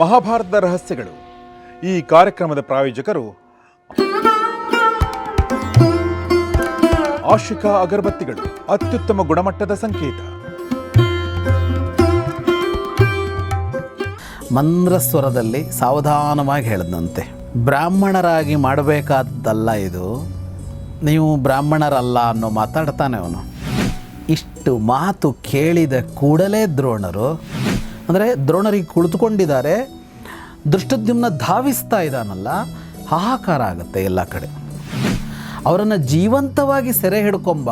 ಮಹಾಭಾರತದ ರಹಸ್ಯಗಳು. ಈ ಕಾರ್ಯಕ್ರಮದ ಪ್ರಾಯೋಜಕರು ಆಶಿಕಾ ಅಗರಬತ್ತಿಗಳು, ಅತ್ಯುತ್ತಮ ಗುಣಮಟ್ಟದ ಸಂಕೇತ. ಮಂದ್ರ ಸ್ವರದಲ್ಲಿ ಸಾವಧಾನವಾಗಿ ಹೇಳಿದಂತೆ ಬ್ರಾಹ್ಮಣರಾಗಿ ಮಾಡಬೇಕಾದ್ದಲ್ಲ ಇದು? ನೀವು ಬ್ರಾಹ್ಮಣರಲ್ಲ ಅನ್ನೋ ಮಾತಾಡ್ತಾನೆ ಅವನು. ಇಷ್ಟು ಮಾತು ಕೇಳಿದ ಕೂಡಲೇ ದ್ರೋಣರು ಅಂದರೆ ದ್ರೋಣರಿಗೆ ಕುಳಿತುಕೊಂಡಿದ್ದಾರೆ. ದೃಷ್ಟದ್ಯುಮ್ನ ಧಾವಿಸ್ತಾ ಇದ್ದಾನಲ್ಲ, ಹಾಹಾಕಾರ ಆಗುತ್ತೆ ಎಲ್ಲ ಕಡೆ. ಅವರನ್ನು ಜೀವಂತವಾಗಿ ಸೆರೆ ಹಿಡ್ಕೊಂಬ,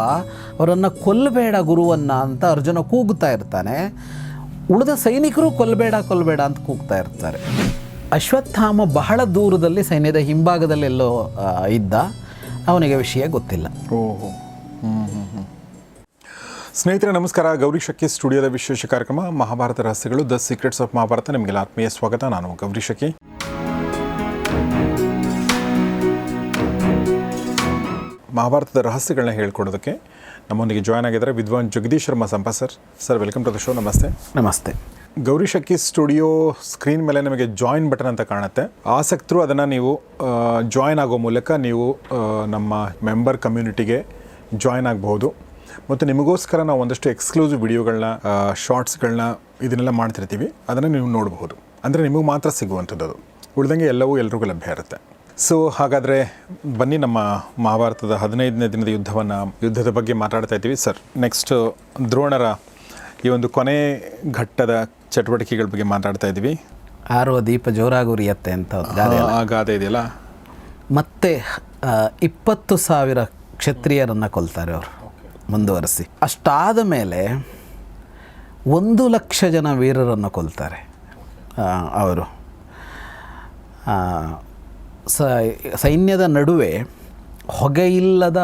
ಅವರನ್ನು ಕೊಲ್ಲಬೇಡ ಗುರುವನ್ನು ಅಂತ ಅರ್ಜುನ ಕೂಗ್ತಾ ಇರ್ತಾನೆ. ಉಳಿದ ಸೈನಿಕರು ಕೊಲ್ಲಬೇಡ ಕೊಲ್ಲಬೇಡ ಅಂತ ಕೂಗ್ತಾ ಇರ್ತಾರೆ. ಅಶ್ವತ್ಥಾಮ ಬಹಳ ದೂರದಲ್ಲಿ ಸೈನ್ಯದ ಹಿಂಭಾಗದಲ್ಲೆಲ್ಲೋ ಇದ್ದ. ಅವನಿಗೆ ವಿಷಯ ಗೊತ್ತಿಲ್ಲ. ಓಹೋ. ಸ್ನೇಹಿತರೆ ನಮಸ್ಕಾರ. ಗೌರಿ ಶಕಿ ಸ್ಟುಡಿಯೋದ ವಿಶೇಷ ಕಾರ್ಯಕ್ರಮ ಮಹಾಭಾರತ ರಹಸ್ಯಗಳು ದ ಸೀಕ್ರೆಟ್ಸ್ ಆಫ್ ಮಹಾಭಾರತ. ನಿಮಗೆಲ್ಲ ಆತ್ಮೀಯ ಸ್ವಾಗತ. ನಾನು ಗೌರಿ ಶಕ್ಕಿ ಮಹಾಭಾರತದ ರಹಸ್ಯಗಳನ್ನ ಹೇಳ್ಕೊಡೋದಕ್ಕೆ ನಮ್ಮೊಂದಿಗೆ ಜಾಯ್ನ್ ಆಗಿದ್ದಾರೆ ವಿದ್ವಾನ್ Jagadish Sharma ಸಂಪ sir. Sir welcome to the show ನಮಸ್ತೆ. ನಮಸ್ತೆ. ಗೌರಿ ಶಕ್ಕಿ ಸ್ಟುಡಿಯೋ ಸ್ಕ್ರೀನ್ ಮೇಲೆ ನಿಮಗೆ ಜಾಯಿನ್ ಬಟನ್ ಅಂತ ಕಾಣುತ್ತೆ. ಆಸಕ್ತರು ಅದನ್ನು ನೀವು ಜಾಯಿನ್ ಆಗೋ ಮೂಲಕ ನೀವು ನಮ್ಮ ಮೆಂಬರ್ ಕಮ್ಯುನಿಟಿಗೆ ಜಾಯಿನ್ ಆಗಬಹುದು. ಮತ್ತು ನಿಮಗೋಸ್ಕರ ನಾವು ಒಂದಷ್ಟು ಎಕ್ಸ್ಕ್ಲೂಸಿವ್ ವಿಡಿಯೋಗಳನ್ನ ಶಾರ್ಟ್ಸ್ಗಳನ್ನ ಇದನ್ನೆಲ್ಲ ಮಾಡ್ತಿರ್ತೀವಿ. ಅದನ್ನು ನೀವು ನೋಡಬಹುದು. ಅಂದರೆ ನಿಮಗೆ ಮಾತ್ರ ಸಿಗುವಂಥದ್ದು ಅದು. ಉಳಿದಂಗೆ ಎಲ್ಲವೂ ಎಲ್ರಿಗೂ ಲಭ್ಯ ಇರುತ್ತೆ. ಸೊ ಹಾಗಾದರೆ ಬನ್ನಿ ನಮ್ಮ ಮಹಾಭಾರತದ ಹದಿನೈದನೇ ದಿನದ ಯುದ್ಧವನ್ನು ಯುದ್ಧದ ಬಗ್ಗೆ ಮಾತಾಡ್ತಾ ಇದ್ದೀವಿ. ಸರ್ ನೆಕ್ಸ್ಟ್ ದ್ರೋಣರ ಈ ಒಂದು ಕೊನೆ ಘಟ್ಟದ ಚಟುವಟಿಕೆಗಳ ಬಗ್ಗೆ ಮಾತಾಡ್ತಾ ಇದ್ದೀವಿ. ಆರೋ ದೀಪ ಜೋರಾಗಿ ಉರಿಯತ್ತೆ ಅಂತ ಗಾದೆ ಇದೆಯಲ್ಲ? ಮತ್ತೆ ಇಪ್ಪತ್ತು ಸಾವಿರ ಕ್ಷತ್ರಿಯರನ್ನು ಕೊಲ್ತಾರೆ ಅವರು. ಮುಂದುವರಿಸಿ. ಅಷ್ಟಾದ ಮೇಲೆ ಒಂದು ಲಕ್ಷ ಜನ ವೀರರನ್ನು ಕೊಲ್ತಾರೆ. ಅವರು. ಸೈನ್ಯದ ನಡುವೆ ಹೊಗೆಯಿಲ್ಲದ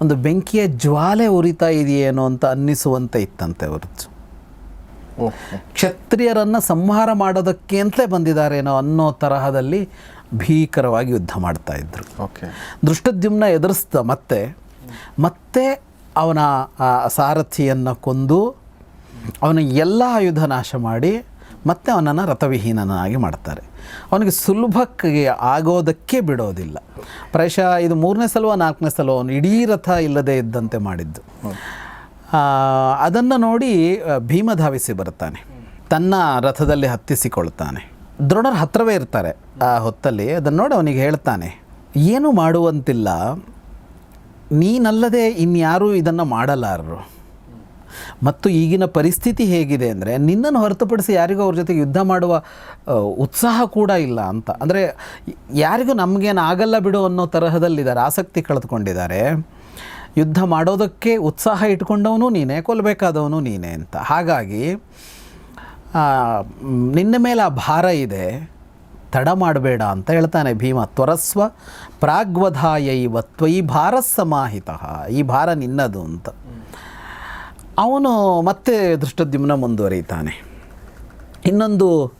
ಒಂದು ಬೆಂಕಿಯ ಜ್ವಾಲೆ ಉರಿತಾ ಇದೆಯೇನೋ ಅಂತ ಅನ್ನಿಸುವಂತೆ ಇತ್ತಂತೆ ಅವರದ್ದು. ಕ್ಷತ್ರಿಯರನ್ನು ಸಂಹಾರ ಮಾಡೋದಕ್ಕೆ ಅಂತಲೇ ಬಂದಿದ್ದಾರೇನೋ ಅನ್ನೋ ತರಹದಲ್ಲಿ ಭೀಕರವಾಗಿ ಯುದ್ಧ ಮಾಡ್ತಾ ಇದ್ರು. ಓಕೆ. ದೃಷ್ಟದ್ಯುಮ್ನ ಎದುರಿಸ್ದ ಮತ್ತೆ ಮತ್ತೆ ಅವನ ಸಾರಥಿಯನ್ನು ಕೊಂದು ಅವನ ಎಲ್ಲ ಆಯುಧ ನಾಶ ಮಾಡಿ ಮತ್ತೆ ಅವನನ್ನು ರಥವಿಹೀನನಾಗಿ ಮಾಡ್ತಾರೆ. ಅವನಿಗೆ ಸುಲಭಕ್ಕೆ ಆಗೋದಕ್ಕೆ ಬಿಡೋದಿಲ್ಲ. ಪ್ರಾಯಶಃ ಇದು ಮೂರನೇ ಸಲವ, ನಾಲ್ಕನೇ ಸಲ ಅವನು ಇಡೀ ರಥ ಇಲ್ಲದೆ ಇದ್ದಂತೆ ಮಾಡಿದ್ದು. ಅದನ್ನು ನೋಡಿ ಭೀಮ ಧಾವಿಸಿ ಬರ್ತಾನೆ ತನ್ನ ರಥದಲ್ಲಿ ಹತ್ತಿಸಿಕೊಳ್ತಾನೆ. ದ್ರೋಣರ ಹತ್ತಿರವೇ ಇರ್ತಾರೆ ಆ ಹೊತ್ತಲ್ಲಿ. ಅದನ್ನು ನೋಡಿ ಅವನಿಗೆ ಹೇಳ್ತಾನೆ, ಏನು ಮಾಡುವಂತಿಲ್ಲ. ನೀನಲ್ಲದೆ ಇನ್ಯಾರೂ ಇದನ್ನು ಮಾಡಲಾರರು. ಮತ್ತು ಈಗಿನ ಪರಿಸ್ಥಿತಿ ಹೇಗಿದೆ ಅಂದರೆ ನಿನ್ನನ್ನು ಹೊರತುಪಡಿಸಿ ಯಾರಿಗೂ ಅವ್ರ ಜೊತೆಗೆ ಯುದ್ಧ ಮಾಡುವ ಉತ್ಸಾಹ ಕೂಡ ಇಲ್ಲ ಅಂತ. ಅಂದರೆ ಯಾರಿಗೂ ನಮಗೇನು ಆಗಲ್ಲ ಬಿಡು ಅನ್ನೋ ತರಹದಲ್ಲಿದ್ದಾರೆ, ಆಸಕ್ತಿ ಕಳೆದುಕೊಂಡಿದ್ದಾರೆ. ಯುದ್ಧ ಮಾಡೋದಕ್ಕೆ ಉತ್ಸಾಹ ಇಟ್ಕೊಂಡವನು ನೀನೇ ಕೊಲ್ಲಬೇಕಾದವನು ನೀನೇ ಅಂತ. ಹಾಗಾಗಿ ನಿನ್ನ ಮೇಲೆ ಆ ಭಾರ ಇದೆ. ತಡ ಮಾಡಬೇಡ ಅಂತ ಹೇಳ್ತಾನೆ ಭೀಮ. ತ್ವರಸ್ವ ಪ್ರಾಗ್ವಧಾಯೈವ ತ್ವಯಿ ಭಾರ ಸಮಾಹಿತ ಈ ಭಾರ ನಿನ್ನದು ಅಂತ. ಅವನು ಮತ್ತೆ ದೃಷ್ಟದ್ಯುಮ್ನ ಮುಂದುವರಿತಾನೆ ಇನ್ನೊಂದು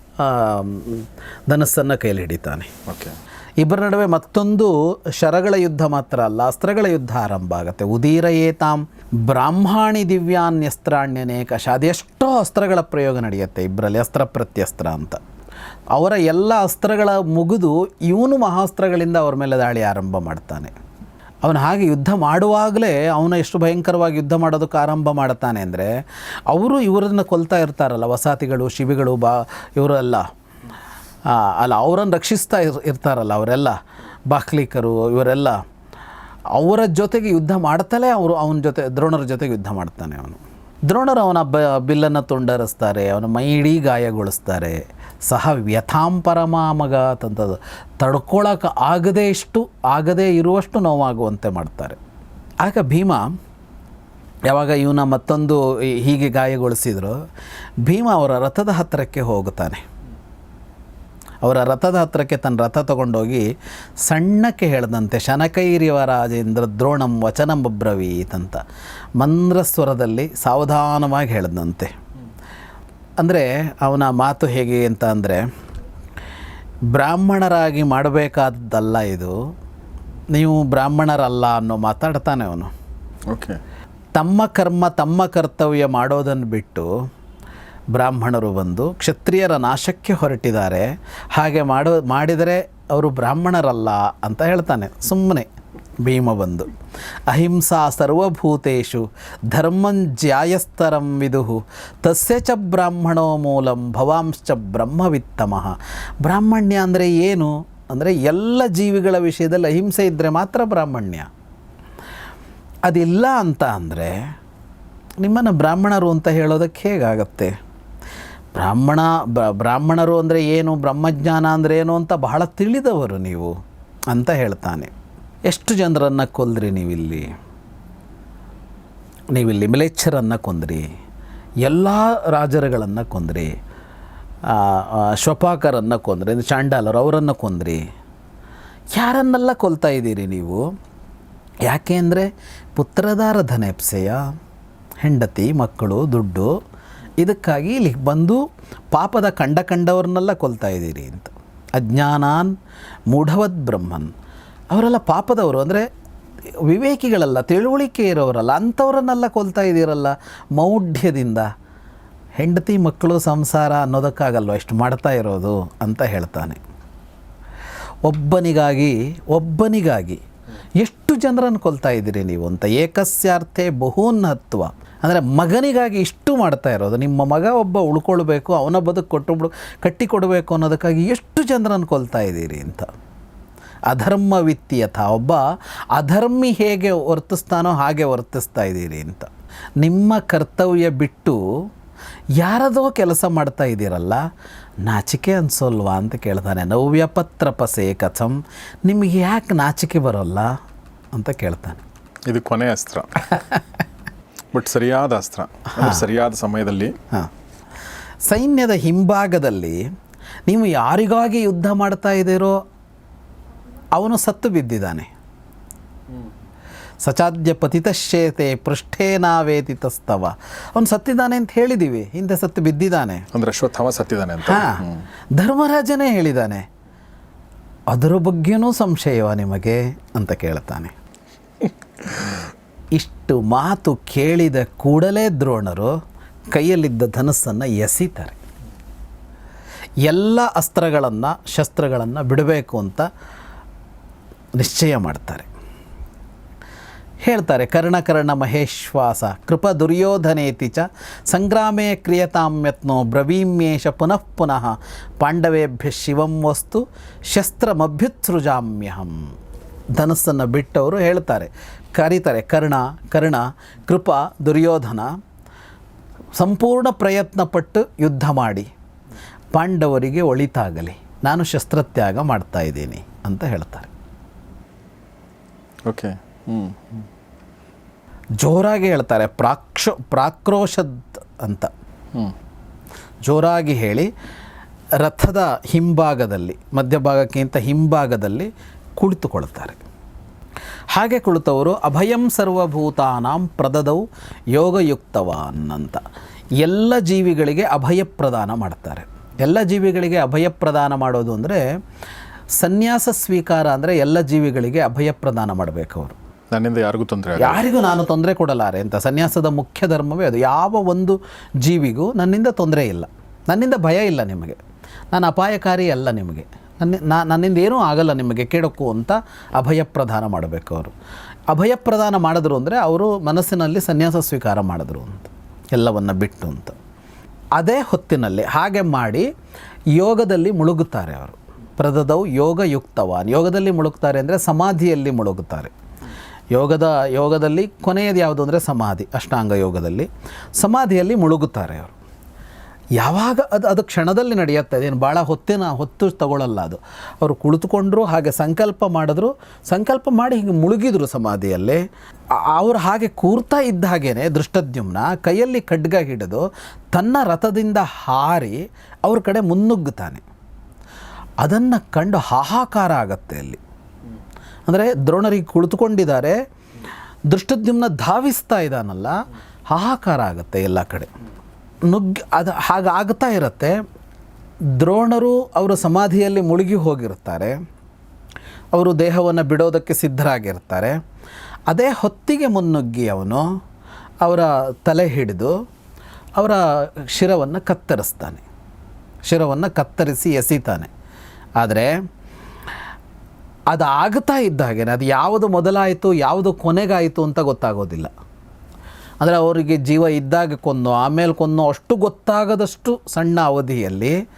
ಧನಸ್ಸನ್ನು ಕೈಲಿ ಹಿಡಿತಾನೆ. ಓಕೆ. ಇಬ್ಬರ ನಡುವೆ ಮತ್ತೊಂದು ಶರಗಳ ಯುದ್ಧ ಮಾತ್ರ ಅಲ್ಲ ಅಸ್ತ್ರಗಳ ಯುದ್ಧ ಆರಂಭ ಆಗುತ್ತೆ. ಉದೀರಯೇತಾಂ ಬ್ರಾಹ್ಮಾಣಿ ದಿವ್ಯಾನ್ಯಸ್ತ್ರಾಣ್ಯನೇಕ ಅದೆಷ್ಟೋ ಅಸ್ತ್ರಗಳ ಪ್ರಯೋಗ ನಡೆಯುತ್ತೆ ಇಬ್ಬರಲ್ಲಿ ಅಸ್ತ್ರ ಪ್ರತ್ಯಸ್ತ್ರ ಅಂತ. ಅವರ ಎಲ್ಲ ಅಸ್ತ್ರಗಳ ಮುಗಿದು ಇವನು ಮಹಾಸ್ತ್ರಗಳಿಂದ ಅವ್ರ ಮೇಲೆ ದಾಳಿ ಆರಂಭ ಮಾಡ್ತಾನೆ. ಅವನು ಹಾಗೆ ಯುದ್ಧ ಮಾಡುವಾಗಲೇ ಅವನು ಎಷ್ಟು ಭಯಂಕರವಾಗಿ ಯುದ್ಧ ಮಾಡೋದಕ್ಕೆ ಆರಂಭ ಮಾಡ್ತಾನೆ ಅಂದರೆ ಅವರು ಇವರನ್ನು ಕೊಲ್ತಾ ಇರ್ತಾರಲ್ಲ, ವಸಾತಿಗಳು ಶಿಬಿಗಳು ಬಾ, ಇವರೆಲ್ಲ. ಅಲ್ಲ, ಅವರನ್ನು ರಕ್ಷಿಸ್ತಾ ಇರ್, ಇರ್ತಾರಲ್ಲ ಅವರೆಲ್ಲ, ಬಾಕ್ಲಿಕರು, ಇವರೆಲ್ಲ. ಅವರ ಜೊತೆಗೆ ಯುದ್ಧ ಮಾಡ್ತಲೇ ಅವರು ಅವನ ಜೊತೆ, ದ್ರೋಣರ ಜೊತೆಗೆ ಯುದ್ಧ ಮಾಡ್ತಾನೆ ಅವನು. ದ್ರೋಣರು ಅವನ ಬ, ಬಿಲ್ಲನ್ನು ತುಂಡರಿಸ್ತಾರೆ, ಅವನ ಮೈ ಇಡೀ ಗಾಯಗೊಳಿಸ್ತಾರೆ. ಸಹ ವ್ಯಥಾಂ ಪರಮಾಮಗ ಅಂತಂಥದ್ದು ತಡ್ಕೊಳಕ್ಕೆ ಆಗದೇ ಇಷ್ಟು, ಆಗದೇ ಇರುವಷ್ಟು ನೋವಾಗುವಂತೆ ಮಾಡ್ತಾರೆ. ಆಗ ಭೀಮ, ಯಾವಾಗ ಇವನ ಮತ್ತೊಂದು ಹೀಗೆ ಗಾಯಗೊಳಿಸಿದ್ರು, ಭೀಮ ಅವರ ರಥದ ಹತ್ತಿರಕ್ಕೆ ಹೋಗುತ್ತಾನೆ. ಅವರ ರಥದ ಹತ್ತಿರಕ್ಕೆ ತನ್ನ ರಥ ತಗೊಂಡೋಗಿ ಸಣ್ಣಕ್ಕೆ ಹೇಳ್ದಂತೆ, ಶನಕೈರಿವರಾಜೇಂದ್ರ ದ್ರೋಣಂ ವಚನಂ ಬಬ್ರವೀತ್ ಅಂತ ಮಂದ್ರ ಸ್ವರದಲ್ಲಿ ಸಾವಧಾನವಾಗಿ ಹೇಳ್ದಂತೆ. ಅಂದರೆ ಅವನ ಮಾತು ಹೇಗೆ ಅಂತ ಅಂದರೆ ಬ್ರಾಹ್ಮಣರಾಗಿ ಮಾಡಬೇಕಾದದ್ದಲ್ಲ ಇದು ನೀವು ಬ್ರಾಹ್ಮಣರಲ್ಲ ಅನ್ನೋ ಮಾತಾಡ್ತಾನೆ ಅವನು. ಓಕೆ. ತಮ್ಮ ಕರ್ಮ ತಮ್ಮ ಕರ್ತವ್ಯ ಮಾಡೋದನ್ನು ಬಿಟ್ಟು ಬ್ರಾಹ್ಮಣರು ಬಂದು ಕ್ಷತ್ರಿಯರ ನಾಶಕ್ಕೆ ಹೊರಟಿದ್ದಾರೆ. ಹಾಗೆ ಮಾಡೋ ಮಾಡಿದರೆ ಅವರು ಬ್ರಾಹ್ಮಣರಲ್ಲ ಅಂತ ಹೇಳ್ತಾನೆ ಸುಮ್ಮನೆ. ಭೀಮ ಬಂದು. ಅಹಿಂಸಾ ಧರ್ಮಂ ಜ್ಯಾಯಸ್ತರಂ ವಿದುಹು. ತಸ್ಯ ಚ ಬ್ರಾಹ್ಮಣೋ ಮೂಲಂ ಭವಾಂಶ್ಚ ಬ್ರಹ್ಮವಿತ್ತಮಃ. ಬ್ರಾಹ್ಮಣ್ಯ ಅಂದರೆ ಏನು? ಅಂದರೆ ಎಲ್ಲ ಜೀವಿಗಳ ವಿಷಯದಲ್ಲಿ ಅಹಿಂಸೆ ಇದ್ದರೆ ಮಾತ್ರ ಬ್ರಾಹ್ಮಣ್ಯ. ಅದಿಲ್ಲ ಅಂತ ಅಂದರೆ ನಿಮ್ಮನ್ನು ಬ್ರಾಹ್ಮಣರು ಅಂತ ಹೇಳೋದಕ್ಕೆ ಹೇಗಾಗತ್ತೆ? ಬ್ರಾಹ್ಮಣ ಬ್ರಾಹ್ಮಣರು ಅಂದರೆ ಏನು? ಬ್ರಹ್ಮಜ್ಞಾನ ಅಂದರೆ ಏನು ಅಂತ ಬಹಳ ತಿಳಿದವರು ನೀವು ಅಂತ ಹೇಳ್ತಾನೆ. ಎಷ್ಟು ಜನರನ್ನು ಕೊಲ್ದ್ರಿ ನೀವಿಲ್ಲಿ? ನೀವಿಲ್ಲಿ ಮಿಲೇಚ್ಛರನ್ನು ಕೊಂದ್ರಿ, ಎಲ್ಲ ರಾಜರುಗಳನ್ನು ಕೊಂದ್ರಿ ಶ್ವಪಾಕರನ್ನು ಕೊಂದ್ರಿ ಚಾಂಡಾಲರು ಅವರನ್ನು ಕೊಂದ್ರಿ. ಯಾರನ್ನೆಲ್ಲ ಕೊಲ್ತಾ ಇದ್ದೀರಿ ನೀವು? ಯಾಕೆ ಅಂದರೆ ಪುತ್ರದಾರ ಧನೆಪ್ಸೆಯ ಹೆಂಡತಿ, ಮಕ್ಕಳು, ದುಡ್ಡು, ಇದಕ್ಕಾಗಿ ಇಲ್ಲಿ ಬಂದು ಪಾಪದ ಕಂಡ ಕಂಡವ್ರನ್ನೆಲ್ಲ ಕೊಲ್ತಾ ಇದ್ದೀರಿ ಅಂತ. ಅಜ್ಞಾನಾನ್, ಮೂಢವದ್ ಬ್ರಹ್ಮನ್. ಅವರೆಲ್ಲ ಪಾಪದವರು, ಅಂದರೆ ವಿವೇಕಿಗಳಲ್ಲ ತಿಳುವಳಿಕೆ ಇರೋರಲ್ಲ ಅಂಥವ್ರನ್ನೆಲ್ಲ ಕೊಲ್ತಾ ಇದ್ದೀರಲ್ಲ ಮೌಢ್ಯದಿಂದ. ಹೆಂಡತಿ ಮಕ್ಕಳು ಸಂಸಾರ ಅನ್ನೋದಕ್ಕಾಗಲ್ವ ಇಷ್ಟು ಮಾಡ್ತಾ ಇರೋದು ಅಂತ ಹೇಳ್ತಾನೆ. ಒಬ್ಬನಿಗಾಗಿ ಒಬ್ಬನಿಗಾಗಿ ಎಷ್ಟು ಜನರನ್ನು ಕೊಲ್ತಾ ಇದ್ದೀರಿ ನೀವು ಅಂತ. ಏಕಸ್ಯಾರ್ಥೆ ಬಹುನ್ನತ್ವ ಅಂದರೆ ಮಗನಿಗಾಗಿ ಇಷ್ಟು ಮಾಡ್ತಾ ಇರೋದು. ನಿಮ್ಮ ಮಗ ಒಬ್ಬ ಉಳ್ಕೊಳ್ಬೇಕು, ಅವನ ಬದುಕು ಕೊಟ್ಟು ಕಟ್ಟಿಕೊಡಬೇಕು ಕಟ್ಟಿ ಕೊಡಬೇಕು ಅನ್ನೋದಕ್ಕಾಗಿ ಎಷ್ಟು ಜನರನ್ನು ಕೊಲ್ತಾ ಇದ್ದೀರಿ ಅಂತ. ಅಧರ್ಮ ವಿತ್ತೀಯಥ ಒಬ್ಬ ಅಧರ್ಮಿ ಹೇಗೆ ವರ್ತಿಸ್ತಾನೋ ಹಾಗೆ ವರ್ತಿಸ್ತಾ ಇದ್ದೀರಿ ಅಂತ. ನಿಮ್ಮ ಕರ್ತವ್ಯ ಬಿಟ್ಟು ಯಾರದೋ ಕೆಲಸ ಮಾಡ್ತಾ ಇದ್ದೀರಲ್ಲ ನಾಚಿಕೆ ಅನ್ಸೋಲ್ವಾ ಅಂತ ಕೇಳ್ತಾನೆ. ನವ್ಯ ಪತ್ರಪಸೆ ಕಥಂ ನಿಮಗೆ ಯಾಕೆ ನಾಚಿಕೆ ಬರೋಲ್ಲ ಅಂತ ಕೇಳ್ತಾನೆ. ಇದು ಕೊನೆ ಅಸ್ತ್ರ. ಬಟ್ ಸರಿಯಾದ ಅಸ್ತ್ರ. ಸರಿಯಾದ ಸಮಯದಲ್ಲಿ. ಹಾಂ. ಸೈನ್ಯದ ಹಿಂಭಾಗದಲ್ಲಿ ನೀವು ಯಾರಿಗಾಗಿ ಯುದ್ಧ ಮಾಡ್ತಾ ಇದ್ದೀರೋ ಅವನು ಸತ್ತು ಬಿದ್ದಿದ್ದಾನೆ. ಸಚಾದ್ಯ ಪತಿತಶ್ಚೇತೆ ಪೃಷ್ಠೇನಾವೇತಿತಸ್ತವ ಅವನು ಸತ್ತಿದ್ದಾನೆ ಅಂತ ಹೇಳಿದ್ದೀವಿ ಹಿಂದೆ ಸತ್ತು ಬಿದ್ದಿದ್ದಾನೆ. ಅಂದ್ರೆ ಅಶ್ವತ್ಥವ ಸತ್ತಿದ್ದಾನೆ ಅಂತ. ಹಾಂ ಧರ್ಮರಾಜನೇ ಹೇಳಿದ್ದಾನೆ. ಅದರ ಬಗ್ಗೆನೂ ಸಂಶಯವ ನಿಮಗೆ ಅಂತ ಕೇಳ್ತಾನೆ. ಇಷ್ಟು ಮಾತು ಕೇಳಿದ ಕೂಡಲೇ ದ್ರೋಣರು ಕೈಯಲ್ಲಿದ್ದ ಧನಸ್ಸನ್ನು ಎಸಿತಾರೆ. ಎಲ್ಲ ಅಸ್ತ್ರಗಳನ್ನು ಶಸ್ತ್ರಗಳನ್ನು ಬಿಡಬೇಕು ಅಂತ ನಿಶ್ಚಯ ಮಾಡ್ತಾರೆ. ಹೇಳ್ತಾರೆ, ಕರ್ಣಕರ್ಣ ಮಹೇಶ್ವಾಸ, ಕೃಪ ದುರ್ಯೋಧನೇತಿ ಚ ಸಂಗ್ರಾಮೇ ಕ್ರಿಯತಾಮ್ಯತ್ನೋ ಬ್ರವೀಮ್ಯೇಷ ಪುನಃ ಪುನಃ, ಪಾಂಡವೇಭ್ಯ ಶಿವಂ ವಸ್ತು, ಶಸ್ತ್ರಮಭ್ಯುತ್ಸೃಜಾಮ್ಯಹಂ. ಧನಸ್ಸನ್ನು ಬಿಟ್ಟವರು ಹೇಳ್ತಾರೆ, ಕರೀತಾರೆ, ಕರ್ಣ ಕರ್ಣ, ಕೃಪ ದುರ್ಯೋಧನ, ಸಂಪೂರ್ಣ ಪ್ರಯತ್ನಪಟ್ಟು ಯುದ್ಧ ಮಾಡಿ, ಪಾಂಡವರಿಗೆ ಒಳಿತಾಗಲಿ, ನಾನು ಶಸ್ತ್ರತ್ಯಾಗ ಮಾಡ್ತಾ ಇದ್ದೀನಿ ಅಂತ ಹೇಳ್ತಾರೆ. ಓಕೆ ಹ್ಮ್ ಜೋರಾಗಿ ಹೇಳ್ತಾರೆ ಪ್ರಾಕ್ಷ ಪ್ರಾಕ್ರೋಶದ್ ಅಂತ. ಹ್ಮ್ ಜೋರಾಗಿ ಹೇಳಿ ರಥದ ಹಿಂಭಾಗದಲ್ಲಿ ಮಧ್ಯಭಾಗಕ್ಕಿಂತ ಹಿಂಭಾಗದಲ್ಲಿ ಕುಳಿತುಕೊಳ್ತಾರೆ ಹಾಗೆ ಕುಳಿತವರು ಅಭಯಂ ಸರ್ವಭೂತಾನಾಂ ಪ್ರದದವು ಯೋಗಯುಕ್ತವಾನ್ ಅಂತ ಎಲ್ಲ ಜೀವಿಗಳಿಗೆ ಅಭಯ ಪ್ರದಾನ ಮಾಡ್ತಾರೆ. ಎಲ್ಲ ಜೀವಿಗಳಿಗೆ ಅಭಯ ಪ್ರದಾನ ಮಾಡೋದು ಅಂದರೆ ಸನ್ಯಾಸ ಸ್ವೀಕಾರ ಅಂದರೆ ಎಲ್ಲ ಜೀವಿಗಳಿಗೆ ಅಭಯ ಪ್ರದಾನ ಮಾಡಬೇಕು ಅವರು. ನನ್ನಿಂದ ಯಾರಿಗೂ ತೊಂದರೆ ಯಾರಿಗೂ ನಾನು ತೊಂದರೆ ಕೊಡಲಾರೆ ಅಂತ. ಸನ್ಯಾಸದ ಮುಖ್ಯ ಧರ್ಮವೇ ಅದು. ಯಾವ ಒಂದು ಜೀವಿಗೂ ನನ್ನಿಂದ ತೊಂದರೆ ಇಲ್ಲ. ನನ್ನಿಂದ ಭಯ ಇಲ್ಲ ನಿಮಗೆ. ನಾನು ಅಪಾಯಕಾರಿ ಅಲ್ಲ ನಿಮಗೆ. ನನ್ನ ನನ್ನಿಂದ ಏನೂ ಆಗಲ್ಲ ನಿಮಗೆ. ಕೆಡಕು ಅಂತ ಅಭಯ ಪ್ರದಾನ ಮಾಡಬೇಕು ಅವರು. ಅಭಯ ಪ್ರದಾನ ಮಾಡಿದ್ರು ಅಂದರೆ ಅವರು ಮನಸ್ಸಿನಲ್ಲಿ ಸನ್ಯಾಸ ಸ್ವೀಕಾರ ಮಾಡಿದ್ರು ಅಂತ. ಎಲ್ಲವನ್ನು ಬಿಟ್ಟು ಅಂತ. ಅದೇ ಹೊತ್ತಿನಲ್ಲಿ ಹಾಗೆ ಮಾಡಿ ಯೋಗದಲ್ಲಿ ಮುಳುಗುತ್ತಾರೆ ಅವರು. ಪ್ರದದವು ಯೋಗಯುಕ್ತವಾನ್. ಯೋಗದಲ್ಲಿ ಮುಳುಗ್ತಾರೆ ಅಂದರೆ ಸಮಾಧಿಯಲ್ಲಿ ಮುಳುಗುತ್ತಾರೆ ಯೋಗದ, ಯೋಗದಲ್ಲಿ ಕೊನೆಯದು ಯಾವುದು ಅಂದರೆ ಸಮಾಧಿ, ಅಷ್ಟಾಂಗ ಯೋಗದಲ್ಲಿ. ಸಮಾಧಿಯಲ್ಲಿ ಮುಳುಗುತ್ತಾರೆ ಅವರು. ಯಾವಾಗ ಅದು ಅದು ಕ್ಷಣದಲ್ಲಿ ನಡೆಯುತ್ತೆ, ಅದೇನು ಭಾಳ ಹೊತ್ತಿನ, ಹೊತ್ತು ತಗೊಳ್ಳಲ್ಲ ಅದು. ಅವರು ಕುಳಿತುಕೊಂಡ್ರು, ಹಾಗೆ ಸಂಕಲ್ಪ ಮಾಡಿದ್ರು, ಸಂಕಲ್ಪ ಮಾಡಿ ಹಿಂಗೆ ಮುಳುಗಿದ್ರು ಸಮಾಧಿಯಲ್ಲಿ. ಅವರು ಹಾಗೆ ಕೂರ್ತಾ ಇದ್ದ ಹಾಗೇ ದೃಷ್ಟದ್ಯುಮ್ನ, ಕೈಯಲ್ಲಿ ಖಡ್ಗ ಹಿಡಿದು ತನ್ನ ರಥದಿಂದ ಹಾರಿ ಅವ್ರ ಕಡೆ ಮುನ್ನುಗ್ಗುತ್ತಾನೆ. ಅದನ್ನು ಕಂಡು ಹಾಹಾಕಾರ ಆಗತ್ತೆ ಅಲ್ಲಿ. ಅಂದರೆ ದ್ರೋಣರಿಗೆ ಕುಳಿತುಕೊಂಡಿದ್ದಾರೆ ದೃಷ್ಟದ್ಯುಮ್ನ ಧಾವಿಸ್ತಾ ಇದ್ದಾನಲ್ಲ, ಹಾಹಾಕಾರ ಆಗುತ್ತೆ ಎಲ್ಲ ಕಡೆ. ನುಗ್ಗಿ ಅದು ಹಾಗಾಗ್ತಾ ಇರುತ್ತೆ. ದ್ರೋಣರು ಅವರ ಸಮಾಧಿಯಲ್ಲಿ ಮುಳುಗಿ ಹೋಗಿರ್ತಾರೆ ಅವರು ದೇಹವನ್ನು ಬಿಡೋದಕ್ಕೆ ಸಿದ್ಧರಾಗಿರ್ತಾರೆ. ಅದೇ ಹೊತ್ತಿಗೆ ಮುನ್ನುಗ್ಗಿ ಅವನು ಅವರ ತಲೆ ಹಿಡಿದು ಅವರ ಶಿರವನ್ನು ಕತ್ತರಿಸ್ತಾನೆ. ಶಿರವನ್ನು ಕತ್ತರಿಸಿ ಎಸಿತಾನೆ. ಆದರೆ ಅದು ಆಗ್ತಾ ಇದ್ದ ಹಾಗೆ ಅದು ಯಾವುದು ಮೊದಲಾಯಿತು, ಯಾವುದು ಕೊನೆಗಾಯಿತು ಅಂತ ಗೊತ್ತಾಗೋದಿಲ್ಲ. ಅಂದರೆ ಅವರಿಗೆ ಜೀವ ಇದ್ದಾಗ ಕೊಂದು ಆಮೇಲೆ ಕೊಂದು ಅಷ್ಟು ಗೊತ್ತಾಗದಷ್ಟು ಸಣ್ಣ ಅವಧಿಯಲ್ಲಿ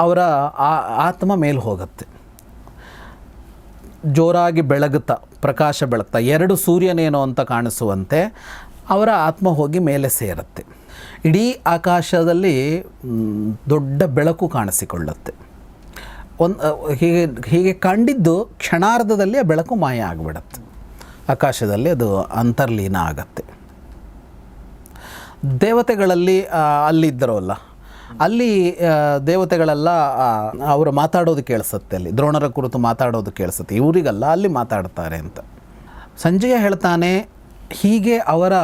ಅವರ ಆತ್ಮ ಮೇಲೆ ಹೋಗುತ್ತೆ. ಜೋರಾಗಿ ಬೆಳಗುತ್ತಾ, ಪ್ರಕಾಶ ಬೆಳಗ್ತಾ, ಎರಡು ಸೂರ್ಯನೇನೋ ಅಂತ ಕಾಣಿಸುವಂತೆ ಅವರ ಆತ್ಮ ಹೋಗಿ ಮೇಲೆ ಸೇರುತ್ತೆ. ಇಡೀ ಆಕಾಶದಲ್ಲಿ ದೊಡ್ಡ ಬೆಳಕು ಕಾಣಿಸಿಕೊಳ್ಳುತ್ತೆ. ಒಂದು ಹೀಗೆ ಹೀಗೆ ಕಂಡಿದ್ದು ಕ್ಷಣಾರ್ಧದಲ್ಲಿ ಬೆಳಕು ಮಾಯ ಆಗಿಬಿಡತ್ತೆ. ಆಕಾಶದಲ್ಲಿ ಅದು ಅಂತರ್ಲೀನ ಆಗತ್ತೆ. ದೇವತೆಗಳಲ್ಲಿ ಅಲ್ಲಿದ್ದರು ಅಲ್ಲ ಅಲ್ಲಿ ದೇವತೆಗಳೆಲ್ಲ ಅವರು ಮಾತಾಡೋದು ಕೇಳಿಸುತ್ತೆ ಅಲ್ಲಿ. ದ್ರೋಣರ ಕುರಿತು ಮಾತಾಡೋದು ಕೇಳಿಸುತ್ತೆ. ಇವರಿಗಲ್ಲ, ಅಲ್ಲಿ ಮಾತಾಡ್ತಾರೆ ಅಂತ. ಸಂಜಯ ಹೇಳ್ತಾನೆ, ಹೀಗೆ ಅವರ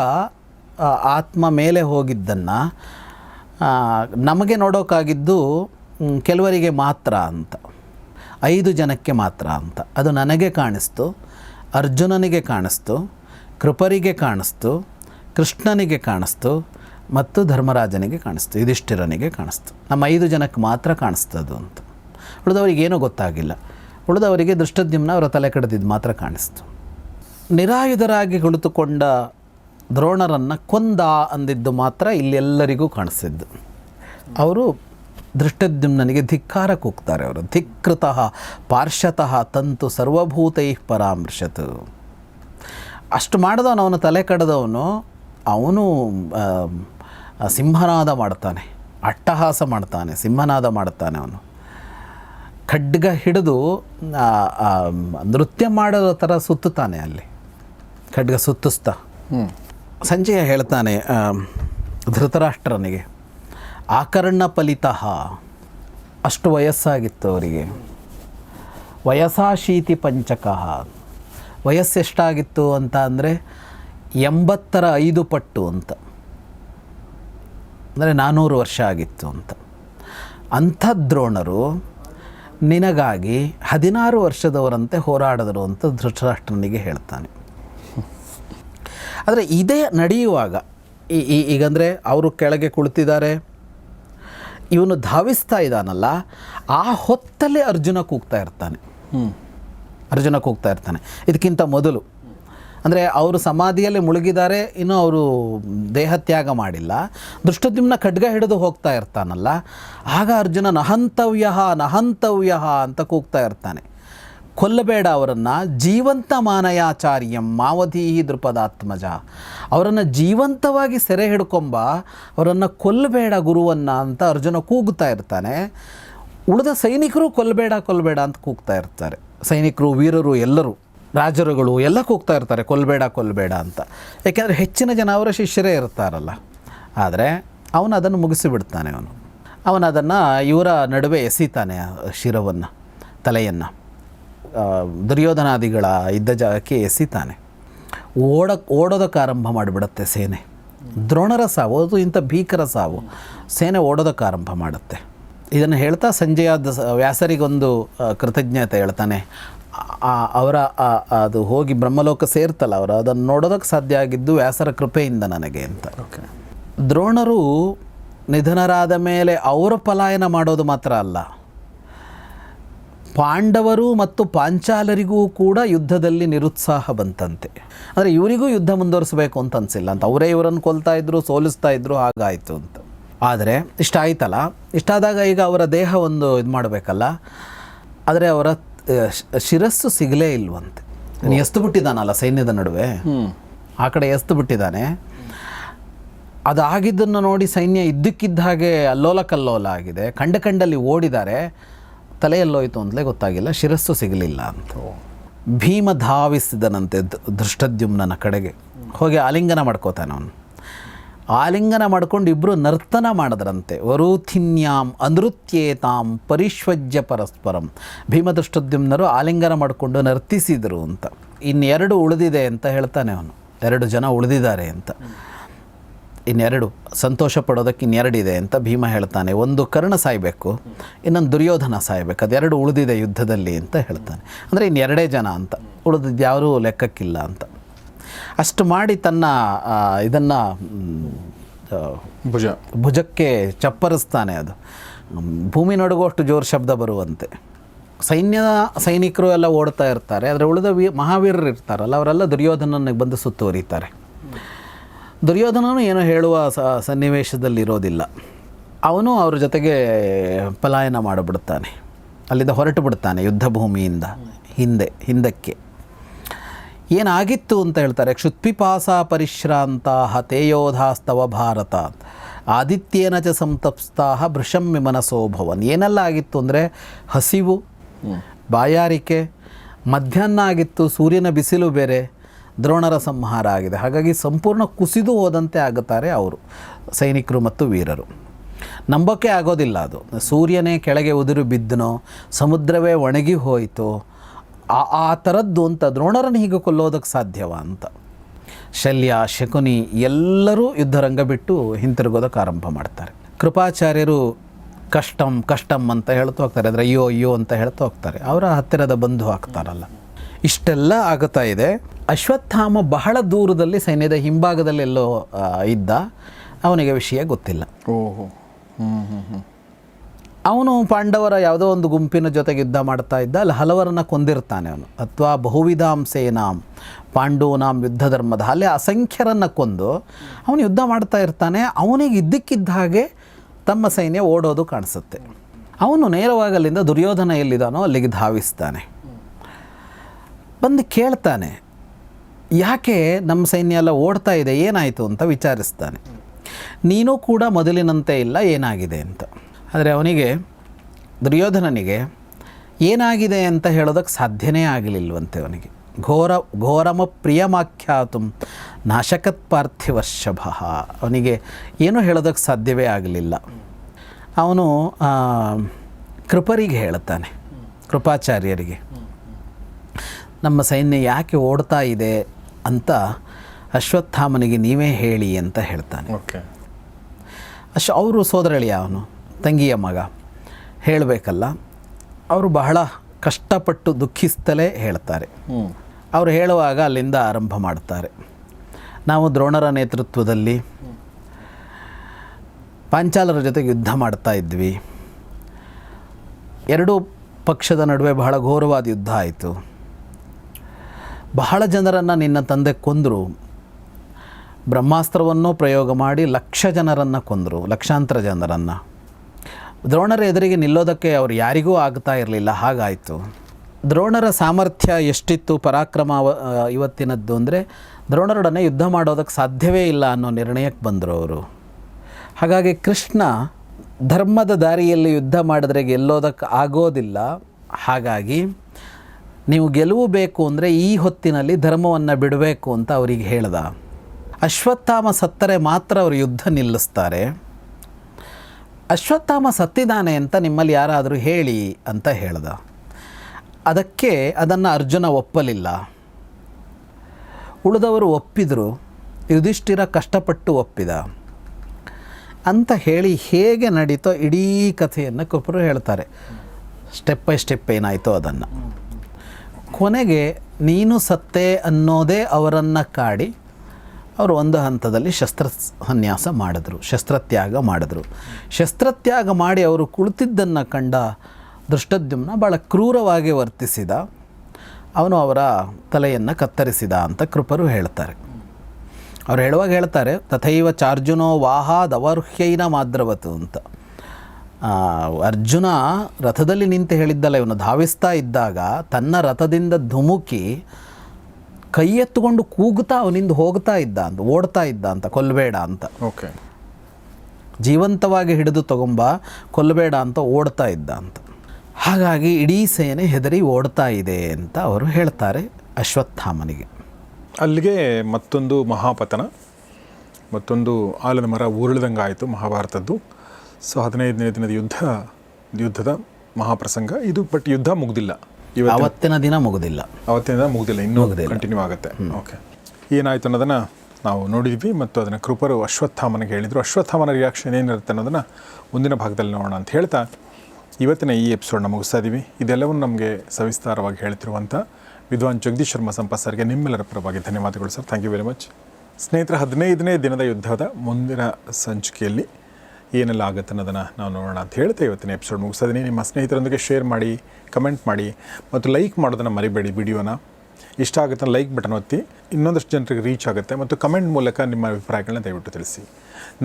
ಆತ್ಮ ಮೇಲೆ ಹೋಗಿದ್ದನ್ನು ನಮಗೆ ನೋಡೋಕ್ಕಾಗಿದ್ದು ಕೆಲವರಿಗೆ ಮಾತ್ರ ಅಂತ. ಐದು ಜನಕ್ಕೆ ಮಾತ್ರ ಅಂತ. ಅದು ನನಗೆ ಕಾಣಿಸ್ತು, ಅರ್ಜುನನಿಗೆ ಕಾಣಿಸ್ತು, ಕೃಪರಿಗೆ ಕಾಣಿಸ್ತು, ಕೃಷ್ಣನಿಗೆ ಕಾಣಿಸ್ತು ಮತ್ತು ಧರ್ಮರಾಜನಿಗೆ ಕಾಣಿಸ್ತು, ಯುಧಿಷ್ಠಿರನಿಗೆ ಕಾಣಿಸ್ತು. ನಮ್ಮ ಐದು ಜನಕ್ಕೆ ಮಾತ್ರ ಕಾಣಿಸ್ತದು ಅಂತ. ಉಳಿದವರಿಗೆ ಏನೂ ಗೊತ್ತಾಗಿಲ್ಲ. ಉಳಿದವರಿಗೆ ದೃಷ್ಟದ್ಯುಮ್ನ ಅವರ ತಲೆ ಕಡ್ದಿದ್ದು ಮಾತ್ರ ಕಾಣಿಸ್ತು. ನಿರಾಯುಧರಾಗಿ ಕುಳಿತುಕೊಂಡ ದ್ರೋಣರನ್ನು ಕೊಂದ ಅಂದಿದ್ದು ಮಾತ್ರ ಇಲ್ಲೆಲ್ಲರಿಗೂ ಕಾಣಿಸಿದ್ದು. ಅವರು ದೃಷ್ಟದ್ಯುಮ್ನನಿಗೆ ಧಿಕ್ಕಾರ ಕೂಗ್ತಾರೆ ಅವರು. ಧಿಕ್ಕೃತಃ ಪಾರ್ಶ್ವತಃ ತಂತು ಸರ್ವಭೂತೈ ಪರಾಮೃಶತ್. ಅಷ್ಟು ಮಾಡಿದವನು ಅವನು ತಲೆ ಕಡ್ದವನು ಅವನು ಸಿಂಹನಾದ ಮಾಡ್ತಾನೆ. ಅಟ್ಟಹಾಸ ಮಾಡ್ತಾನೆ ಸಿಂಹನಾದ ಮಾಡ್ತಾನೆ ಅವನು. ಖಡ್ಗ ಹಿಡಿದು ನೃತ್ಯ ಮಾಡೋ ಥರ ಸುತ್ತಾನೆ ಅಲ್ಲಿ. ಖಡ್ಗ ಸುತ್ತಿಸ್ತಾ. ಸಂಜೆಯ ಹೇಳ್ತಾನೆ ಧೃತರಾಷ್ಟ್ರನಿಗೆ. ಆಕರ್ಣ ಫಲಿತಃ. ಅಷ್ಟು ವಯಸ್ಸಾಗಿತ್ತು ಅವರಿಗೆ. ವಯಸ್ಸಾಶೀತಿ ಪಂಚಕಃ. ವಯಸ್ಸೆಷ್ಟಾಗಿತ್ತು ಅಂತ ಅಂದರೆ ಎಂಬತ್ತರ ಐದು ಪಟ್ಟು ಅಂತ. ಅಂದರೆ ನಾನ್ನೂರು ವರ್ಷ ಆಗಿತ್ತು ಅಂತ. ಅಂಥ ದ್ರೋಣರು ನಿನಗಾಗಿ ಹದಿನಾರು ವರ್ಷದವರಂತೆ ಹೋರಾಡಿದರು ಅಂತ ಧೃತರಾಷ್ಟ್ರನಿಗೆ ಹೇಳ್ತಾನೆ. ಆದರೆ ಇದೇ ನಡೆಯುವಾಗ ಈ- ಈಗಂದರೆ ಅವರು ಕೆಳಗೆ ಕುಳಿತಿದ್ದಾರೆ ಇವನು ಧಾವಿಸ್ತಾ ಇದ್ದಾನಲ್ಲ ಆ ಹೊತ್ತಲ್ಲೇ ಅರ್ಜುನ ಕೂಗ್ತಾ ಇರ್ತಾನೆ. ಅರ್ಜುನ ಕೂಗ್ತಾ ಇರ್ತಾನೆ. ಇದಕ್ಕಿಂತ ಮೊದಲು. ಅಂದರೆ ಅವರು ಸಮಾಧಿಯಲ್ಲಿ ಮುಳುಗಿದ್ದಾರೆ ಇನ್ನೂ ಅವರು ದೇಹತ್ಯಾಗ ಮಾಡಿಲ್ಲ. ದೃಷ್ಟದ್ಯುಮ್ನ ಖಡ್ಗ ಹಿಡಿದು ಹೋಗ್ತಾ ಇರ್ತಾನಲ್ಲ ಆಗ ಅರ್ಜುನ ನಹಂತವ್ಯ ನಹಂತವ್ಯ ಅಂತ ಕೂಗ್ತಾ ಇರ್ತಾನೆ. ಕೊಲ್ಲಬೇಡ ಅವರನ್ನು. ಜೀವಂತ ಮಾನಯಾಚಾರ್ಯಂ ಮಾವಧೀ ದೃಪದಾತ್ಮಜ. ಅವರನ್ನು ಜೀವಂತವಾಗಿ ಸೆರೆ ಹಿಡ್ಕೊಂಬ, ಅವರನ್ನು ಕೊಲ್ಲಬೇಡ ಗುರುವನ್ನು ಅಂತ ಅರ್ಜುನ ಕೂಗ್ತಾ ಇರ್ತಾನೆ. ಉಳಿದ ಸೈನಿಕರು ಕೊಲ್ಲಬೇಡ ಕೊಲ್ಲಬೇಡ ಅಂತ ಕೂಗ್ತಾ ಇರ್ತಾರೆ. ಸೈನಿಕರು, ವೀರರು, ಎಲ್ಲರೂ, ರಾಜರುಗಳು ಎಲ್ಲ ಕೂಗ್ತಾ ಇರ್ತಾರೆ, ಕೊಲ್ಲಬೇಡ ಕೊಲ್ಲಬೇಡ ಅಂತ. ಯಾಕೆಂದರೆ ಹೆಚ್ಚಿನ ಜನ ಅವರ ಶಿಷ್ಯರೇ ಇರ್ತಾರಲ್ಲ. ಆದರೆ ಅವನು ಅದನ್ನು ಮುಗಿಸಿಬಿಡ್ತಾನೆ ಅವನು. ಅವನು ಅದನ್ನು ಇವರ ನಡುವೆ ಎಸೀತಾನೆ ಶಿರವನ್ನು, ತಲೆಯನ್ನು. ದುರ್ಯೋಧನಾದಿಗಳ ಇದ್ದ ಜಾಗಕ್ಕೆ ಎಸಿತಾನೆ. ಓಡ ಓಡೋದಕ್ಕೆ ಆರಂಭ ಮಾಡಿಬಿಡುತ್ತೆ ಸೇನೆ. ದ್ರೋಣರ ಸಾವು ಅದು ಇಂಥ ಭೀಕರ ಸಾವು ಸೇನೆ ಓಡೋದಕ್ಕೆ ಆರಂಭ ಮಾಡುತ್ತೆ. ಇದನ್ನು ಹೇಳ್ತಾ ಸಂಜಯ ದ- ವ್ಯಾಸರಿಗೊಂದು ಕೃತಜ್ಞತೆ ಹೇಳ್ತಾನೆ. ಅವರ ಅದು ಹೋಗಿ ಬ್ರಹ್ಮಲೋಕ ಸೇರ್ತಲ್ಲ ಅವರು ಅದನ್ನು ನೋಡೋದಕ್ಕೆ ಸಾಧ್ಯ ಆಗಿದ್ದು ವ್ಯಾಸರ ಕೃಪೆಯಿಂದ ನನಗೆ ಅಂತ. ದ್ರೋಣರು ನಿಧನರಾದ ಮೇಲೆ ಅವರ ಪಲಾಯನ ಮಾಡೋದು ಮಾತ್ರ ಅಲ್ಲ. ಪಾಂಡವರು ಮತ್ತು ಪಾಂಚಾಲರಿಗೂ ಕೂಡ ಯುದ್ಧದಲ್ಲಿ ನಿರುತ್ಸಾಹ ಬಂತಂತೆ. ಅಂದರೆ ಇವರಿಗೂ ಯುದ್ಧ ಮುಂದುವರಿಸಬೇಕು ಅಂತ ಅನಿಸಿಲ್ಲ. ಅಂತ ಅವರೇ ಇವರನ್ನು ಕೊಲ್ತಾ ಇದ್ರು ಸೋಲಿಸ್ತಾ ಇದ್ರು ಹಾಗಾಯಿತು ಅಂತ. ಆದರೆ ಇಷ್ಟ ಆಯ್ತಲ್ಲ? ಇಷ್ಟಾದಾಗ ಈಗ ಅವರ ದೇಹ ಒಂದು ಇದು ಮಾಡಬೇಕಲ್ಲ? ಆದರೆ ಅವರ ಶಿರಸ್ಸು ಸಿಗಲೇ ಇಲ್ವಂತೆ. ನೀನು ಎಸ್ತು ಬಿಟ್ಟಿದ್ದಾನಲ್ಲ ಸೈನ್ಯದ ನಡುವೆ? ಆ ಕಡೆ ಎಸ್ತು ಬಿಟ್ಟಿದ್ದಾನೆ. ಅದಾಗಿದ್ದನ್ನು ನೋಡಿ ಸೈನ್ಯ ಇದ್ದಕ್ಕಿದ್ದ ಹಾಗೆ ಅಲ್ಲೋಲ ಕಲ್ಲೋಲ ಆಗಿದೆ ಕಂಡ ಕಂಡಲ್ಲಿ ಓಡಿದ್ದಾರೆ. ತಲೆ ಎಲ್ಲೋಯ್ತು ಅಂತಲೇ ಗೊತ್ತಾಗಿಲ್ಲ, ಶಿರಸ್ಸು ಸಿಗಲಿಲ್ಲ. ಅಂತ ಭೀಮ ಧಾವಿಸಿದನಂತೆ ಧೃಷ್ಟದ್ಯುಮ್ನ ಕಡೆಗೆ ಹೋಗಿ ಆಲಿಂಗನ ಮಾಡ್ಕೋತಾನೆ ಅವನು. ಆಲಿಂಗನ ಮಾಡ್ಕೊಂಡು ಇಬ್ಬರು ನರ್ತನ ಮಾಡಿದ್ರಂತೆ. ವರೂಥಿನ್ಯಾಂ ಅನೃತ್ಯೇತಾಂ ಪರಿಶ್ವಜ್ಯ ಪರಸ್ಪರಂ. ಭೀಮದೃಷ್ಟದ್ಯುಮ್ನರು ಆಲಿಂಗನ ಮಾಡಿಕೊಂಡು ನರ್ತಿಸಿದರು ಅಂತ. ಇನ್ನೆರಡು ಉಳಿದಿದೆ ಅಂತ ಹೇಳ್ತಾನೆ ಅವನು. ಎರಡು ಜನ ಉಳಿದಿದ್ದಾರೆ ಅಂತ. ಇನ್ನೆರಡು ಸಂತೋಷ ಪಡೋದಕ್ಕೆ ಇನ್ನೆರಡಿದೆ ಅಂತ ಭೀಮ ಹೇಳ್ತಾನೆ. ಒಂದು ಕರ್ಣ ಸಾಯಬೇಕು ಇನ್ನೊಂದು ದುರ್ಯೋಧನ ಸಾಯಬೇಕು. ಅದೆರಡು ಉಳಿದಿದೆ ಯುದ್ಧದಲ್ಲಿ ಅಂತ ಹೇಳ್ತಾನೆ. ಅಂದರೆ ಇನ್ನೆರಡೇ ಜನ ಅಂತ. ಉಳಿದಿದ್ದು ಯಾರೂ ಲೆಕ್ಕಕ್ಕಿಲ್ಲ ಅಂತ. ಅಷ್ಟು ಮಾಡಿ ತನ್ನ ಇದನ್ನು ಭುಜ. ಭುಜಕ್ಕೆ ಚಪ್ಪರಿಸ್ತಾನೆ ಅದು. ಭೂಮಿ ಭೂಮಿ ನಡುಗುವಷ್ಟು ಜೋರು ಶಬ್ದ ಬರುವಂತೆ. ಸೈನ್ಯ ಸೈನಿಕರು ಎಲ್ಲ ಓಡ್ತಾ ಇರ್ತಾರೆ. ಆದರೆ ಉಳಿದ ವಿ ಮಹಾವೀರರು ಇರ್ತಾರಲ್ಲ ಅವರೆಲ್ಲ ದುರ್ಯೋಧನನಿಗೆ ಬಂದು ಸುತ್ತುವರಿತಾರೆ. ದುರ್ಯೋಧನನು ಏನೋ ಹೇಳುವ ಸ ಸನ್ನಿವೇಶದಲ್ಲಿ ಇರೋದಿಲ್ಲ ಅವನು ಅವ್ರ ಜೊತೆಗೆ ಪಲಾಯನ ಮಾಡಿಬಿಡ್ತಾನೆ ಅಲ್ಲಿಂದ ಹೊರಟು ಬಿಡ್ತಾನೆ ಯುದ್ಧ ಭೂಮಿಯಿಂದ, ಹಿಂದೆ, ಹಿಂದಕ್ಕೆ. ಏನಾಗಿತ್ತು ಅಂತ ಹೇಳ್ತಾರೆ, ಕ್ಷುತ್ಪಿಪಾಸ ಪರಿಶ್ರಾಂತ ತೇಯೋಧಾಸ್ತವ ಭಾರತ ಆದಿತ್ಯೇನ ಚ ಸಂತಪ್ಸ್ತಾಹ ಭೃಷಮ್ಯ ಮನಸೋಭವನ್ ಏನೆಲ್ಲ ಆಗಿತ್ತು ಅಂದರೆ ಹಸಿವು, ಬಾಯಾರಿಕೆ, ಮಧ್ಯಾಹ್ನ ಆಗಿತ್ತು ಸೂರ್ಯನ ಬಿಸಿಲು ಬೇರೆ ದ್ರೋಣರ ಸಂಹಾರ ಆಗಿದೆ. ಹಾಗಾಗಿ ಸಂಪೂರ್ಣ ಕುಸಿದು ಹೋದಂತೆ ಆಗುತ್ತಾರೆ ಅವರು, ಸೈನಿಕರು ಮತ್ತು ವೀರರು. ನಂಬೋಕ್ಕೆ ಆಗೋದಿಲ್ಲ ಅದು. ಸೂರ್ಯನೇ ಕೆಳಗೆ ಉದುರು ಬಿದ್ದನೋ, ಸಮುದ್ರವೇ ಒಣಗಿ ಹೋಯಿತು, ಆ ಆ ಥರದ್ದು ಅಂತ ದ್ರೋಣರನ್ನು ಹೀಗೆ ಕೊಲ್ಲೋದಕ್ಕೆ ಸಾಧ್ಯವ ಅಂತ. ಶಲ್ಯ, ಶಕುನಿ ಎಲ್ಲರೂ ಯುದ್ಧರಂಗ ಬಿಟ್ಟು ಹಿಂತಿರುಗೋದಕ್ಕೆ ಆರಂಭ ಮಾಡ್ತಾರೆ. ಕೃಪಾಚಾರ್ಯರು ಕಷ್ಟಂ ಕಷ್ಟಂ ಅಂತ ಹೇಳ್ತಾ ಹೋಗ್ತಾರೆ. ಅಂದರೆ ಅಯ್ಯೋ ಅಯ್ಯೋ ಅಂತ ಹೇಳ್ತಾ ಹೋಗ್ತಾರೆ. ಅವರ ಹತ್ತಿರದ ಬಂಧು ಆಗ್ತಾರಲ್ಲ. ಇಷ್ಟೆಲ್ಲ ಆಗುತ್ತಾ ಇದೆ. ಅಶ್ವತ್ಥಾಮ ಬಹಳ ದೂರದಲ್ಲಿ ಸೈನ್ಯದ ಹಿಂಭಾಗದಲ್ಲೆಲ್ಲೋ ಇದ್ದ ಅವನಿಗೆ ವಿಷಯ ಗೊತ್ತಿಲ್ಲ. ಓಹೋ. ಅವನು ಪಾಂಡವರ ಯಾವುದೋ ಒಂದು ಗುಂಪಿನ ಜೊತೆಗೆ ಯುದ್ಧ ಮಾಡ್ತಾ ಇದ್ದ ಅಲ್ಲಿ ಹಲವರನ್ನ ಕೊಂದಿರ್ತಾನೆ ಅವನು. ಅಥವಾ ಬಹುವಿಧಾಂ ಸೇನಾಂ ಪಾಂಡೂನಾಂ ಯುದ್ಧ ಧರ್ಮದ ಅಲ್ಲಿ ಅಸಂಖ್ಯರನ್ನು ಕೊಂದು ಅವನು ಯುದ್ಧ ಮಾಡ್ತಾ ಇರ್ತಾನೆ. ಅವನಿಗೆ ಇದ್ದಕ್ಕಿದ್ದ ಹಾಗೆ ತಮ್ಮ ಸೈನ್ಯ ಓಡೋದು ಕಾಣಿಸುತ್ತೆ. ಅವನು ನೇರವಾಗಿ ಅಲ್ಲಿಂದ ದುರ್ಯೋಧನ ಎಲ್ಲಿದ್ದಾನೋ ಅಲ್ಲಿಗೆ ಧಾವಿಸ್ತಾನೆ. ಬಂದು ಕೇಳ್ತಾನೆ ಯಾಕೆ ನಮ್ಮ ಸೈನ್ಯ ಎಲ್ಲ ಓಡ್ತಾ ಇದೆ, ಏನಾಯಿತು ಅಂತ ವಿಚಾರಿಸ್ತಾನೆ. ನೀನು ಕೂಡ ಮೊದಲಿನಂತೆ ಇಲ್ಲ, ಏನಾಗಿದೆ ಅಂತ. ಆದರೆ ಅವನಿಗೆ, ದುರ್ಯೋಧನನಿಗೆ, ಏನಾಗಿದೆ ಅಂತ ಹೇಳೋದಕ್ಕೆ ಸಾಧ್ಯನೇ ಆಗಲಿಲ್ವಂತೆ ಅವನಿಗೆ. ಘೋರ, ಘೋರಮ ಪ್ರಿಯಮಾಖ್ಯಾತು ನಾಶಕತ್ ಪಾರ್ಥಿವಶಭ. ಅವನಿಗೆ ಏನೂ ಹೇಳೋದಕ್ಕೆ ಸಾಧ್ಯವೇ ಆಗಲಿಲ್ಲ. ಅವನು ಕೃಪರಿಗೆ ಹೇಳುತ್ತಾನೆ, ಕೃಪಾಚಾರ್ಯರಿಗೆ. ನಮ್ಮ ಸೈನ್ಯ ಯಾಕೆ ಓಡ್ತಾ ಇದೆ ಅಂತ ಅಶ್ವತ್ಥಾಮನಿಗೆ ನೀವೇ ಹೇಳಿ ಅಂತ ಹೇಳ್ತಾನೆ. ಓಕೆ. ಅಶ್ ಅವರು ಸೋದರಳಿಯ ಅವನು ತಂಗಿಯ ಮಗ. ಹೇಳಬೇಕಲ್ಲ ಅವರು ಬಹಳ ಕಷ್ಟಪಟ್ಟು ದುಃಖಿಸ್ತಲೇ ಹೇಳ್ತಾರೆ. ಅವರು ಹೇಳುವಾಗ ಅಲ್ಲಿಂದ ಆರಂಭ ಮಾಡ್ತಾರೆ. ನಾವು ದ್ರೋಣರ ನೇತೃತ್ವದಲ್ಲಿ ಪಾಂಚಾಲರ ಜೊತೆಗೆ ಯುದ್ಧ ಮಾಡ್ತಾ ಇದ್ವಿ. ಎರಡೂ ಪಕ್ಷದ ನಡುವೆ ಬಹಳ ಘೋರವಾದ ಯುದ್ಧ ಆಯಿತು. ಬಹಳ ಜನರನ್ನು ನಿನ್ನ ತಂದೆ ಕೊಂದರು. ಬ್ರಹ್ಮಾಸ್ತ್ರವನ್ನು ಪ್ರಯೋಗ ಮಾಡಿ ಲಕ್ಷ ಜನರನ್ನು ಕೊಂದರು, ಲಕ್ಷಾಂತರ ಜನರನ್ನು. ದ್ರೋಣರ ಎದುರಿಗೆ ನಿಲ್ಲೋದಕ್ಕೆ ಅವರು ಯಾರಿಗೂ ಆಗ್ತಾ ಇರಲಿಲ್ಲ, ಹಾಗಾಯಿತು. ದ್ರೋಣರ ಸಾಮರ್ಥ್ಯ ಎಷ್ಟಿತ್ತು, ಪರಾಕ್ರಮ ಇವತ್ತಿನದ್ದು ಅಂದರೆ ದ್ರೋಣರೊಡನೆ ಯುದ್ಧ ಮಾಡೋದಕ್ಕೆ ಸಾಧ್ಯವೇ ಇಲ್ಲ ಅನ್ನೋ ನಿರ್ಣಯಕ್ಕೆ ಬಂದರು ಅವರು. ಹಾಗಾಗಿ ಕೃಷ್ಣ ಧರ್ಮದ ದಾರಿಯಲ್ಲಿ ಯುದ್ಧ ಮಾಡಿದ್ರೆ ಗೆಲ್ಲೋದಕ್ಕೆ ಆಗೋದಿಲ್ಲ. ಹಾಗಾಗಿ ನೀವು ಗೆಲುವು ಬೇಕು ಅಂದರೆ ಈ ಹೊತ್ತಿನಲ್ಲಿ ಧರ್ಮವನ್ನು ಬಿಡಬೇಕು ಅಂತ ಅವರಿಗೆ ಹೇಳ್ದ. ಅಶ್ವತ್ಥಾಮ ಸತ್ತರೆ ಮಾತ್ರ ಅವರು ಯುದ್ಧ ನಿಲ್ಲಿಸ್ತಾರೆ. ಅಶ್ವತ್ಥಾಮ ಸತ್ತಿದ್ದಾನೆ ಅಂತ ನಿಮ್ಮಲ್ಲಿ ಯಾರಾದರೂ ಹೇಳಿ ಅಂತ ಹೇಳ್ದ. ಅದಕ್ಕೆ ಅದನ್ನು ಅರ್ಜುನ ಒಪ್ಪಲಿಲ್ಲ. ಉಳಿದವರು ಒಪ್ಪಿದರು. ಯುಧಿಷ್ಠಿರ ಕಷ್ಟಪಟ್ಟು ಒಪ್ಪಿದ. ಅಂತ ಹೇಳಿ ಹೇಗೆ ನಡೀತೋ ಇಡೀ ಕಥೆಯನ್ನು ಕೃಪರು ಹೇಳ್ತಾರೆ. ಸ್ಟೆಪ್ ಬೈ ಸ್ಟೆಪ್ ಏನಾಯಿತೋ ಅದನ್ನು. ಕೊನೆಗೆ ನೀನು ಸತ್ತೆ ಅನ್ನೋದೇ ಅವರನ್ನು ಕಾಡಿ ಅವರು ಒಂದು ಹಂತದಲ್ಲಿ ಶಸ್ತ್ರ ಸನ್ಯಾಸ ಮಾಡಿದ್ರು, ಶಸ್ತ್ರತ್ಯಾಗ ಮಾಡಿದ್ರು. ಶಸ್ತ್ರತ್ಯಾಗ ಮಾಡಿ ಅವರು ಕುಳಿತಿದ್ದನ್ನು ಕಂಡ ದೃಷ್ಟದ್ಯುಮ್ನ ಭಾಳ ಕ್ರೂರವಾಗಿ ವರ್ತಿಸಿದ. ಅವನು ಅವರ ತಲೆಯನ್ನು ಕತ್ತರಿಸಿದ ಅಂತ ಕೃಪರು ಹೇಳ್ತಾರೆ. ಅವ್ರು ಹೇಳುವಾಗ ಹೇಳ್ತಾರೆ, ತಥೈವ ಚಾರ್ಜುನೋ ವಾಹಾದವರ್ಹ್ಯೈನ ಮಾದ್ರವತು ಅಂತ. ಅರ್ಜುನ ರಥದಲ್ಲಿ ನಿಂತು ಹೇಳಿದ್ದಲ್ಲ ಇವನು ಧಾವಿಸ್ತಾ ಇದ್ದಾಗ ತನ್ನ ರಥದಿಂದ ಧುಮುಕಿ ಕೈ ಎತ್ತುಕೊಂಡು ಕೂಗ್ತಾ ಅವನಿಂದ ಹೋಗ್ತಾ ಇದ್ದ ಅಂತ ಓಡ್ತಾ ಇದ್ದ ಅಂತ ಕೊಲ್ಲಬೇಡ ಅಂತ. ಓಕೆ. ಜೀವಂತವಾಗಿ ಹಿಡಿದು ತಗೊಂಬ ಕೊಲ್ಲಬೇಡ ಅಂತ ಓಡ್ತಾ ಇದ್ದ ಅಂತ. ಹಾಗಾಗಿ ಇಡೀ ಸೇನೆ ಹೆದರಿ ಓಡ್ತಾ ಇದೆ ಅಂತ ಅವರು ಹೇಳ್ತಾರೆ ಅಶ್ವತ್ಥಾಮನಿಗೆ. ಅಲ್ಲಿಗೆ ಮತ್ತೊಂದು ಮಹಾಪತನ ಮತ್ತೊಂದು ಆಲದ ಮರ ಉರುಳಿದಂಗೆ ಆಯಿತು ಮಹಾಭಾರತದ್ದು. ಸೊ ಹದಿನೈದನೇ ದಿನದ ಯುದ್ಧ ಯುದ್ಧದ ಮಹಾಪ್ರಸಂಗ. ಇದು ಬಟ್ ಯುದ್ಧ ಮುಗ್ದಿಲ್ಲ. ಅವತ್ತಿನ ದಿನ ಮುಗುದಿಲ್ಲ. ಅವತ್ತಿನ ದಿನ ಮುಗ್ದಿಲ್ಲ. ಇನ್ನೂ ಕಂಟಿನ್ಯೂ ಆಗುತ್ತೆ. ಓಕೆ ಏನಾಯಿತು ಅನ್ನೋದನ್ನು ನಾವು ನೋಡಿದ್ವಿ ಮತ್ತು ಅದನ್ನು ಕೃಪರು ಅಶ್ವತ್ಥಾಮನಿಗೆ ಹೇಳಿದರು. ಅಶ್ವತ್ಥಾಮನ ರಿಯಾಕ್ಷನ್ ಏನಿರುತ್ತೆ ಅನ್ನೋದನ್ನು ಮುಂದಿನ ಭಾಗದಲ್ಲಿ ನೋಡೋಣ ಅಂತ ಹೇಳ್ತಾ ಇವತ್ತಿನ ಈ ಎಪಿಸೋಡ್ನ ಮುಗಿಸ್ತಾ ಇದ್ದೀವಿ ಇದೆಲ್ಲವನ್ನು ನಮಗೆ ಸವಿಸ್ತಾರವಾಗಿ ಹೇಳ್ತಿರುವಂಥ ವಿದ್ವಾನ್ ಜಗದೀಶ್ ಶರ್ಮಾ ಸಂಪತ್ ಸರ್ಗೆ ನಿಮ್ಮೆಲ್ಲರ ಪರವಾಗಿ ಧನ್ಯವಾದಗಳು sir. Thank you very much ಸ್ನೇಹಿತರ ಹದಿನೈದನೇ ದಿನದ ಯುದ್ಧದ ಮುಂದಿನ ಸಂಚಿಕೆಯಲ್ಲಿ ಏನೆಲ್ಲ ಆಗುತ್ತೆ ಅನ್ನೋದನ್ನು ನಾವು ನೋಡೋಣ ಅಂತ ಹೇಳ್ತಾ ಇವತ್ತಿನ ಎಪಿಸೋಡ್ ಮುಗಿಸೋದನ್ನೇ ನಿಮ್ಮ ಸ್ನೇಹಿತರೊಂದಿಗೆ ಶೇರ್ ಮಾಡಿ ಕಮೆಂಟ್ ಮಾಡಿ ಮತ್ತು ಲೈಕ್ ಮಾಡೋದನ್ನು ಮರಿಬೇಡಿ ವಿಡಿಯೋನ ಇಷ್ಟ ಆಗುತ್ತೆ ಲೈಕ್ ಬಟನ್ ಒತ್ತಿ. ಇನ್ನೊಂದಷ್ಟು ಜನರಿಗೆ ರೀಚ್ ಆಗುತ್ತೆ ಮತ್ತು ಕಮೆಂಟ್ ಮೂಲಕ ನಿಮ್ಮ ಅಭಿಪ್ರಾಯಗಳನ್ನ ದಯವಿಟ್ಟು ತಿಳಿಸಿ.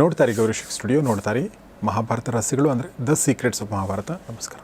ನೋಡ್ತಾರೆ ಗೌರಿಶಿಕ್ ಸ್ಟುಡಿಯೋ ನೋಡ್ತಾರೆ ಮಹಾಭಾರತ ರಹಸ್ಯಗಳು ಅಂದರೆ ದ ಸೀಕ್ರೆಟ್ಸ್ ಆಫ್ ಮಹಾಭಾರತ ನಮಸ್ಕಾರ.